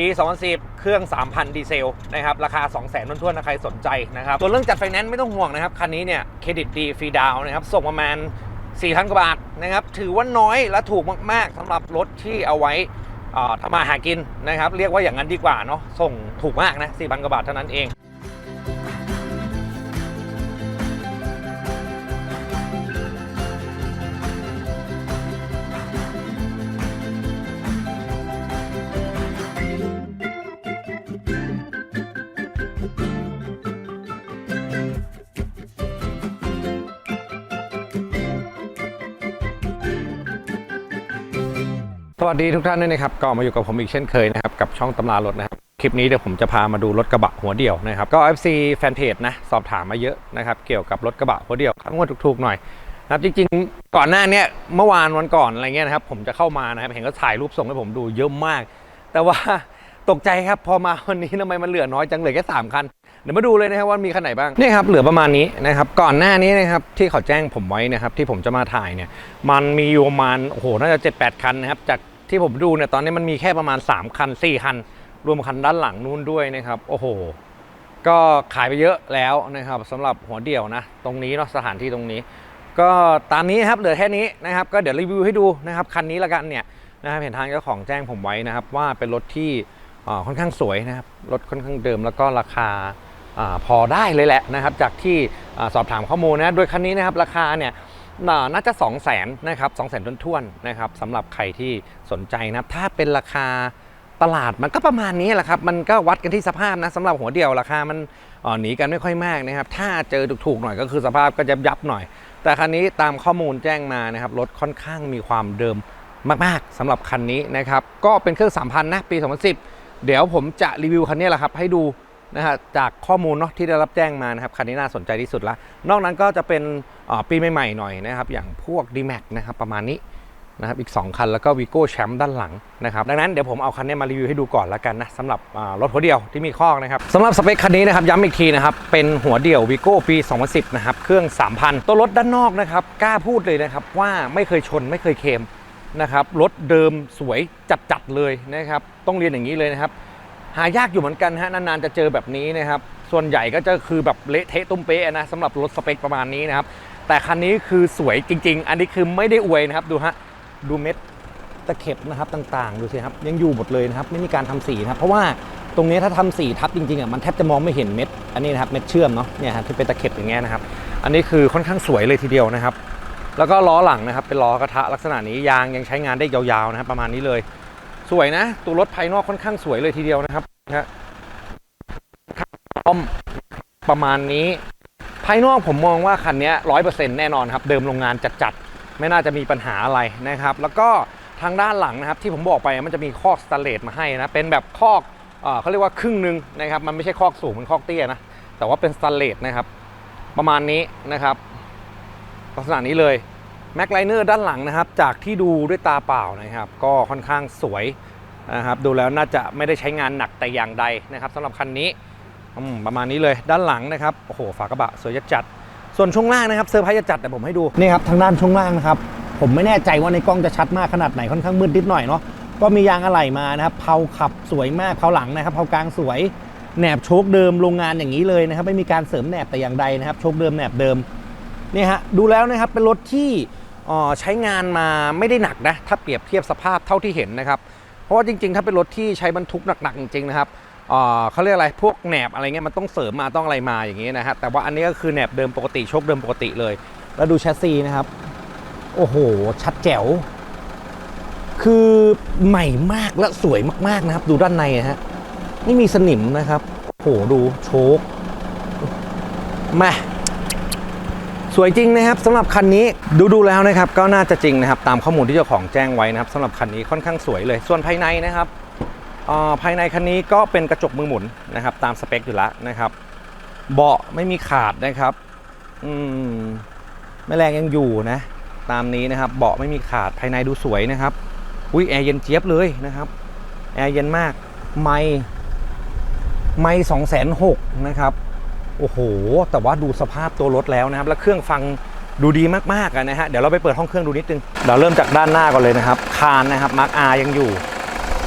ปี 2010 เครื่อง 3,000 ดีเซล นะครับ ราคา 200,000ต้นๆนะใครสนใจนะครับ ส่วนเรื่องจัดไฟแนนซ์ไม่ต้องห่วงนะครับ คันนี้เนี่ย เครดิตดีฟรีดาวนะครับ ส่งประมาณ 4,000 กว่าบาทนะครับ ถือว่าน้อยและถูกมาก ๆสำหรับรถที่เอาไว้ทำมาหากินนะครับ เรียกว่าอย่างนั้นดีกว่าเนาะ ส่งถูกมากนะ 4,000 กว่าบาทเท่านั้นเอง สวัสดีทุกท่านด้วยนะครับก็มาอยู่กับผมอีกเช่นเคยนะครับกับช่องตำรารถนะครับคลิปนี้เดี๋ยวผมจะพามาดูรถกระบะหัวเดี่ยวนะครับก็ FC แฟนเพจนะสอบถามมาเยอะนะครับเกี่ยวกับรถกระบะหัวเดี่ยวข้างวดถูกๆหน่อยนะครับจริงๆ ก่อนหน้าเนี้ยเมื่อวานวันก่อนอะไรเงี้ยนะครับผมจะเข้ามานะครับเห็นก็ถ่ายรูปส่งให้ผมดูเยอะมาก แต่ว่า ตกใจครับพอมาวันนี้ทำไมมันเหลือน้อยจังเหลือแค่สามคันเดี๋ยวมาดูเลยนะครับว่ามีคันไหนบ้างนี่ครับเหลือประมาณนี้นะครับก่อนหน้านี้นะครับที่เขาแจ้งผมไว้นะครับที่ผมจะมาถ่ายเนี่ยมันมีอยู่ประมาณโอ้โหน่าจะ7-8คันนะครับจากที่ผมดูเนี่ยตอนนี้มันมีแค่ประมาณ 3 คัน 4 คัน รวมคันด้านหลังนู้นด้วยนะครับโอ้โห ก็ขายไปเยอะแล้วนะครับสำหรับหัวเดี่ยวนะตรงนี้เนาะสถานที่ตรงนี้ ก็ตามนี้ครับเหลือแค่นี้นะครับก็เดี๋ยวรีวิวให้ดูนะครับคันนี้ละกันเนี่ยนะครับเห็นทางเจ้าของแจ้งผมไว้นะครับว่าเป็นรถที่ ค่อนข้างสวยนะครับรถค่อนข้างเดิมแล้วก็ราคาอพอได้เลยแหละนะครับจากที่สอบถามข้อมูลนะโดยคันนี้นะครับราคาเนี่ยน่าจะ 2 0 0 0 0นนะครับ2 0 0 0 0 0ท้วนๆนะครับสำหรับใครที่สนใจนะครับถ้าเป็นราคาตลาดมันก็ประมาณนี้แหละครับ มันก็วัดกันที่สภาพนะสำหรับหัวเดียวราคามันหนีกันไม่ค่อยมากนะครับ ถ้าเจอถูกๆหน่อยก็คือสภาพก็จะยับหน่อย แต่คันนี้ตามข้อมูลแจ้งมานะครับรถค่อนข้างมีความเดิมมากๆสำหรับคันนี้นะครับก็เป็นเครื่อง 3,000 นะปี 2010 เดี๋ยวผมจะรีวิวคันนี้แหละครับให้ดูนะฮะจากข้อมูลเนาะที่ได้รับแจ้งมานะครับคันนี้น่าสนใจที่สุดละนอกนั้นก็จะเป็นปีใหม่ๆหน่อยนะครับ อย่างพวก d m a x นะครับประมาณนี้นะครับอีก 2 คันแล้วก็ Vigo Champ ด้านหลังนะครับดังนั้นเดี๋ยวผมเอาคันนี้มารีวิวให้ดูก่อนละกันนะสำหรับรถหัวเดี่ยวที่มีคอกนะครับสำหรับสเปคคันนี้นะครับย้ำอีกทีนะครับเป็นหัวเดี่ยว Vigo ปี 2010 นะครับเครื่อง 3,000 ตัวรถด้านนอกนะครับกล้าพูดเลยนะครับว่าไม่เคยชนไม่เคยเคม นะครับรถเดิมสวยจัดๆเลยนะครับต้องเรียนอย่างนี้เลยนะครับ หายากอยู่เหมือนกันฮะนานๆจะเจอแบบนี้นะครับส่วนใหญ่ก็จะคือแบบเละเทะตุ้มเป๊ะนะสำหรับรถสเปคประมาณนี้นะครับแต่คันนี้คือสวยจริง ๆ อันนี้คือไม่ได้อวยนะครับดูฮะดูเม็ดตะเข็บนะครับต่างๆ ดูสิครับยังอยู่หมดเลยนะครับไม่มีการทำสีนะครับเพราะว่าตรงนี้ถ้าทำสีทับจริงๆอะมันแทบจะมองไม่เห็นเม็ดอันนี้นะครับเม็ดเชื่อมเนาะเนี่ยฮะที่เป็นตะเข็บอย่างเงี้ยนะครับอันนี้คือค่อนข้างสวยเลยทีเดียวนะครับ แล้วก็ล้อหลังนะครับเป็นล้อกระทะลักษณะนี้ยางยังใช้งานได้ยาวๆนะครับประมาณนี้เลย สวยนะตัวรถภายนอกค่อนข้างสวยเลยทีเดียวนะครับนะฮะอ้อมประมาณนี้ ภายนอกผมมองว่าคันนี้ร้อยเปอร์เซ็นต์แน่นอนครับ เดิมโรงงานจัดๆไม่น่าจะมีปัญหาอะไรนะครับ แล้วก็ทางด้านหลังนะครับ ที่ผมบอกไปมันจะมีคอกสแตนเลสมาให้นะ เป็นแบบคอกเอ่อเขาเรียกว่าครึ่งหนึ่งนะครับ มันไม่ใช่คอกสูงมันคอกเตี้ยนะ แต่ว่าเป็นสแตนเลสนะครับ ประมาณนี้นะครับ ลักษณะนี้เลยแม็กไลเนอร์ด้านหลังนะครับ จากที่ดูด้วยตาเปล่านะครับ ก็ค่อนข้างสวยนะครับ ดูแล้วน่าจะไม่ได้ใช้งานหนักแต่อย่างใดนะครับสำหรับคันนี้ประมาณนี้เลยด้านหลังนะครับโอ้โหฝากระบะสวยจัดส่วนช่วงล่างนะครับเซอร์ไพรส์จะจัดแต่ผมให้ดูนี่ครับทางด้านช่วงล่างนะครับ ผมไม่แน่ใจว่าในกล้องจะชัดมากขนาดไหนค่อนข้างมืดนิดหน่อยเนาะก็มียางอะไหล่มานะครับเพาขับสวยมากเพาหลังนะครับเพากลางสวยแหนบโชคเดิมโรงงานอย่างนี้เลยนะครับ ไม่มีการเสริมแหนบแต่อย่างใดนะครับโชคเดิมแหนบเดิม นี่ฮะดูแล้วนะครับเป็นรถที่ใช้งานมาไม่ได้หนักนะถ้าเปรียบเทียบสภาพเท่าที่เห็นนะครับ เพราะว่าจริง ๆ ถ้าเป็นรถที่ใช้บรรทุกหนักๆจริงๆนะครับเขาเรียกอะไรพวกแหนบอะไรเงี้ยมันต้องเสริมมาต้องอะไรมาอย่างงี้นะฮะแต่ว่าอันนี้ก็คือแหนบเดิมปกติโชคเดิมปกติเลย แล้วดูแชสซีนะครับ โอ้โห ชัดแจ๋ว คือใหม่มากและสวยมากๆนะครับ ดูด้านในฮะไม่มีสนิมนะครับโอ้โหดูโชคมา สวยจริงนะครับสำหรับคันนี้ดูดูแล้วนะครับก็น่าจะจริงนะครับตามข้อมูลที่เจ้าของแจ้งไว้นะครับสำหรับคันนี้ค่อนข้างสวยเลย ส่วนภายในนะครับภายในคันนี้ก็เป็นกระจกมือหมุนนะครับตามสเปคอยู่แล้วนะครับ เบาะไม่มีขาดนะครับอืมแม่แรงยังอยู่นะ ตามนี้นะครับ เบาะไม่มีขาดภายในดูสวยนะครับอุ้ยแอร์เย็นเจี๊ยบเลยนะครับแอร์เย็นมาก ไม่ไม่สองแสนหกนะครับ โอ้โห แต่ว่าดูสภาพตัวรถแล้วนะครับ แล้วเครื่องฟังดูดีมากๆอะนะฮะ เดี๋ยวเราไปเปิดห้องเครื่องดูนิดนึงเดี๋ยวเริ่มจากด้านหน้าก่อนเลยนะครับ คานนะครับมาร์กอายังอยู่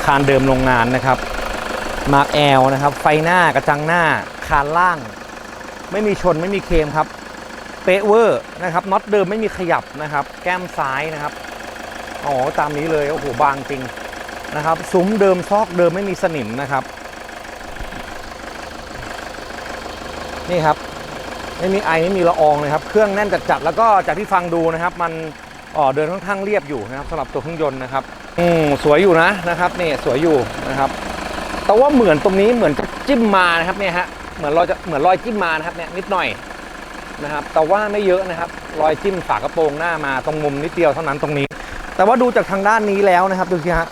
คานเดิมโรงงานนะครับมาร์กแอลนะครับ ไฟหน้ากระจังหน้า คานล่าง ไม่มีชนไม่มีเคมครับ เป๊ะเวอร์นะครับ น็อตเดิมไม่มีขยับนะครับ แก้มซ้ายนะครับ อ๋อ ตามนี้เลย โอ้โห บางจริงนะครับ ซุ้มเดิมซอกเดิมไม่มีสนิมนะครับ นี่ครับไม่มีไอไม่มีละอองเลยครับ เครื่องแน่นจัดๆแล้วก็จากที่ฟังดูนะครับ มันอ๋อเดินค่อนข้างเรียบอยู่นะครับสำหรับตัวเครื่องยนต์นะครับอืมสวยอยู่นะนะครับนี่สวยอยู่นะครับ แต่ว่าเหมือนตรงนี้เหมือนจะจิ้มมานะครับเนี่ยฮะเหมือนรอยจะเหมือนรอยจิ้มมานะครับเนี่ยนิดหน่อยนะครับ แต่ว่าไม่เยอะนะครับ รอยจิ้มฝากระโปรงหน้ามาตรงมุมนิดเดียวเท่านั้นตรงนี้ แต่ว่าดูจากทางด้านนี้แล้วนะครับดูสิฮะ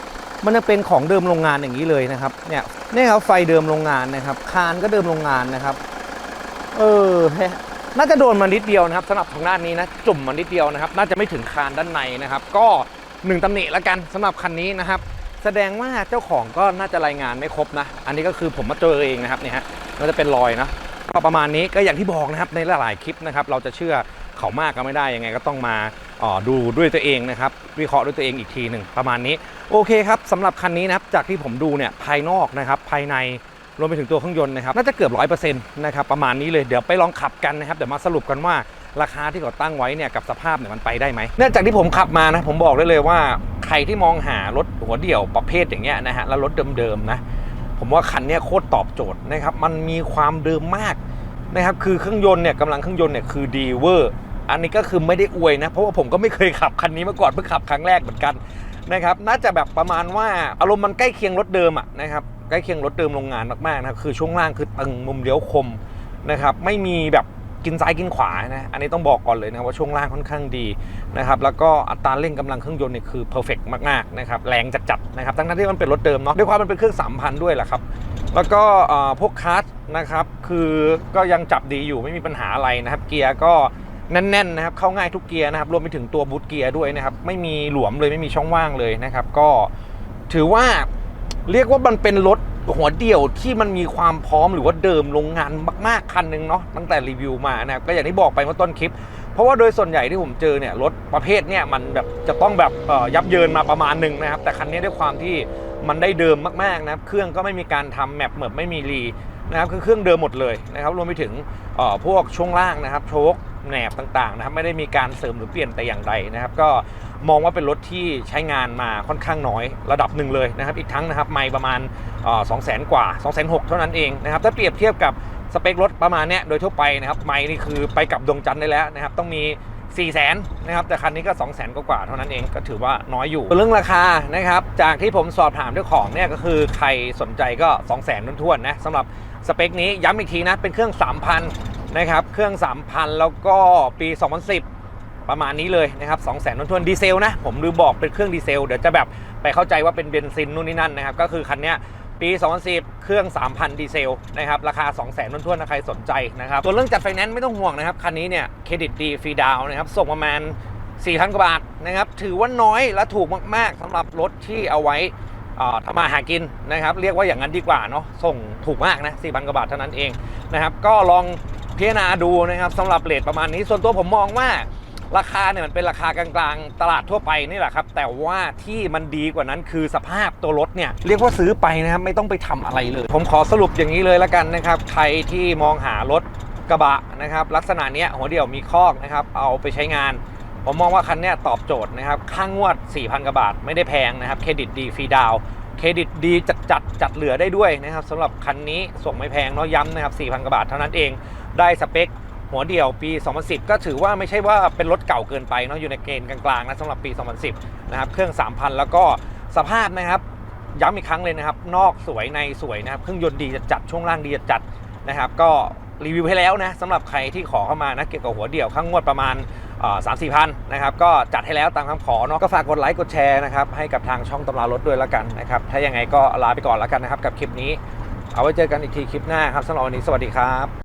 มันจะเป็นของเดิมโรงงานอย่างนี้เลยนะครับเนี่ยนี่ครับไฟเดิมโรงงานนะครับคานก็เดิมโรงงานนะครับ เออน่าจะโดนมานิดเดียวนะครับสำหรับทางด้านนี้นะจุ่มมานิดเดียวนะครับ น่าจะไม่ถึงคานด้านในนะครับ ก็หนึ่งตำหนิแล้วกันสำหรับคันนี้นะครับ แสดงว่าเจ้าของก็น่าจะรายงานไม่ครบนะ อันนี้ก็คือผมมาเจอเองนะครับเนี่ยฮะมันจะเป็นรอยนะก็ประมาณนี้ก็อย่างที่บอกนะครับในหลายๆคลิปนะครับ เราจะเชื่อเขามากก็ไม่ได้ยังไงก็ต้องมาออดูด้วยตัวเองนะครับ วิเคราะห์ด้วยตัวเองอีกทีหนึ่งประมาณนี้ โอเคครับสำหรับคันนี้นะครับจากที่ผมดูเนี่ยภายนอกนะครับภายใน รวมไปถึงตัวเครื่องยนต์นะครับ น่าจะเกือบร้อยเปอร์เซ็นต์นะครับประมาณนี้เลยเดี๋ยวไปลองขับกันนะครับเดี๋ยวมาสรุปกันว่าราคาที่เขาตั้งไว้เนี่ยกับสภาพเนี่ยมันไปได้ไหมเนื่องจากที่ผมขับมานะผมบอกได้เลยว่าใครที่มองหารถหัวเดี่ยวประเภทอย่างเงี้ยนะฮะแล้วรถเดิมๆนะผมว่าคันนี้โคตรตอบโจทย์นะครับมันมีความเดิมมากนะครับคือเครื่องยนต์เนี่ยกำลังเครื่องยนต์เนี่ยคือดีเวอร์อันนี้ก็คือไม่ได้อวยนะเพราะว่าผมก็ไม่เคยขับคันนี้มาก่อนเพิ่งขับครั้งแรกเหมือนกันนะครับน่าจะแบบประมาณว่าอารมณ์มันใกล้เคียงรถเดิมอะนะครับ ใกล้เคียงรถเดิมโรงงานมากๆนะครับคือช่วงล่างคือตึงมุมเลี้ยวคมนะครับไม่มีแบบกินซ้ายกินขวานะอันนี้ต้องบอกก่อนเลยนะว่าช่วงล่างค่อนข้างดีนะครับแล้วก็อัตราเร่งกำลังเครื่องยนต์เนี่ยคือเพอร์เฟกมากๆนะครับแรงจัดๆนะครับทั้งที่มันเป็นรถเดิมเนาะด้วยความมันเป็นเครื่อง3,000ด้วยแหละครับแล้วก็พวกคัสนะครับคือก็ยังจับดีอยู่ไม่มีปัญหาอะไรนะครับ เกียร์ก็แน่นๆนะครับเข้าง่ายทุกเกียร์นะครับรวมไปถึงตัวบูทเกียร์ด้วยนะครับไม่มีหลวมเลยไม่มีช่องว่างเลยนะครับก็ถือว่า เรียกว่ามันเป็นรถหัวเดี่ยวที่มันมีความพร้อมหรือว่าเดิมโรงงานมากๆคันหนึ่งเนาะตั้งแต่รีวิวมานะครับก็อย่างที่บอกไปเมื่อต้นคลิป เพราะว่าโดยส่วนใหญ่ที่ผมเจอเนี่ยรถประเภทเนี่ยมันแบบจะต้องแบบยับเยินมาประมาณหนึ่งนะครับ แต่คันนี้ด้วยความที่มันได้เดิมมากๆนะครับเครื่องก็ไม่มีการทำแมปเหมือนไม่มีรีนะครับคือเครื่องเดิมหมดเลยนะครับรวมไปถึงพวกช่วงล่างนะครับโชค แหนบต่างๆนะครับไม่ได้มีการเสริมหรือเปลี่ยนแต่อย่างใดนะครับ ก็มองว่าเป็นรถที่ใช้งานมาค่อนข้างน้อยระดับหนึ่งเลยนะครับ อีกทั้งนะครับไม่ประมาณสองแสนกว่า2องแสนหเท่านั้นเองนะครับถ้าเปรียบเทียบกับสเปครถประมาณเนี้ยโดยทั่วไปนะครับไม่นี่คือไปกับดวงจันทร์ได้แล้วนะครับต้องมี4 0 0แสนนะครับแต่คันนี้ก็ 2 0 0แสนกว่าเท่านั้นเองก็ถือว่าน้อยอยู่เรื่องราคานะครับจากที่ผมสอบถามเจ้าของเนี่ยก็คือใครสนใจก็ 2 0 0แสนท้วนๆนะสำหรับสเปคนี้ย้ำอีกทีนะเป็นเครื่อง 3,000 นะครับ เครื่อง 3,000 แล้วก็ปี 2010 ประมาณนี้เลยนะครับ2 0 0 0 0 0ทวนดีเซลนะ ผมลืมบอกเป็นเครื่องดีเซล เดี๋ยวจะแบบไปเข้าใจว่าเป็นเบนซินนู่นนี่นั่นนะครับ ก็คือคันนี้ปี 2010 เครื่อง 3,000 ดีเซลนะครับ ราคา 2 0 0 0 0 0ทวนๆนะใครสนใจนะครับส่วนเรื่องจัดไฟแนนซ์ไม่ต้องห่วงนะครับ คันนี้เนี่ยเครดิตดีฟรีดาวนะครับ ส่งประมาณ 4,000 กว่าบาทนะครับ ถือว่าน้อยและถูกมาก ๆสำหรับรถที่เอาไว้อ่าทำมาหากินนะครับ เรียกว่าอย่างนั้นดีกว่าเนาะส่งถูกมากนะ4,000กว่าบาทเท่านั้นเองนะครับ ก็ลอง พิจารณาดูนะครับสำหรับเลทประมาณนี้ ส่วนตัวผมมองว่าราคาเนี่ยมันเป็นราคากลางๆ ตลาดทั่วไปนี่แหละครับ แต่ว่าที่มันดีกว่านั้นคือสภาพตัวรถเนี่ยเรียกว่าซื้อไปนะครับไม่ต้องไปทำอะไรเลย ผมขอสรุปอย่างนี้เลยละกันนะครับ ใครที่มองหารถกระบะนะครับ ลักษณะเนี้ยหัวเดี่ยวมีคอกนะครับเอาไปใช้งาน ผมมองว่าคันนี้ตอบโจทย์นะครับค่างวด 4,000กว่าบาทไม่ได้แพงนะครับเครดิตดีฟรีดาว เครดิตดีจัดจัดจัดเหลือได้ด้วยนะครับสำหรับคันนี้ส่งไม่แพงเนาะย้ำนะครับ 4,000 กว่าบาทเท่านั้นเอง ได้สเปคหัวเดี่ยวปี 2010 ก็ถือว่าไม่ใช่ว่าเป็นรถเก่าเกินไปเนาะอยู่ในเกณฑ์กลางๆนะสำหรับปี 2010 นะครับ เครื่อง 3,000 แล้วก็สภาพนะครับ ย้ำอีกครั้งเลยนะครับ นอกสวยในสวยนะครับ เครื่องยนต์ดีจัดๆช่วงล่างดีจัดๆนะครับ ก็รีวิวให้แล้วนะสำหรับใครที่ขอเข้ามานะเกี่ยวกับหัวเดี่ยวข้างงวดประมาณ สามสี่พันนะครับก็จัดให้แล้วตามคำขอเนาะก็ฝากกดไลค์กดแชร์นะครับให้กับทางช่องตำรารถด้วยแล้วกันนะครับถ้ายังไงก็ลาไปก่อนแล้วกันนะครับกับคลิปนี้ เอาไว้เจอกันอีกทีคลิปหน้าครับสำหรับวันนี้สวัสดีครับ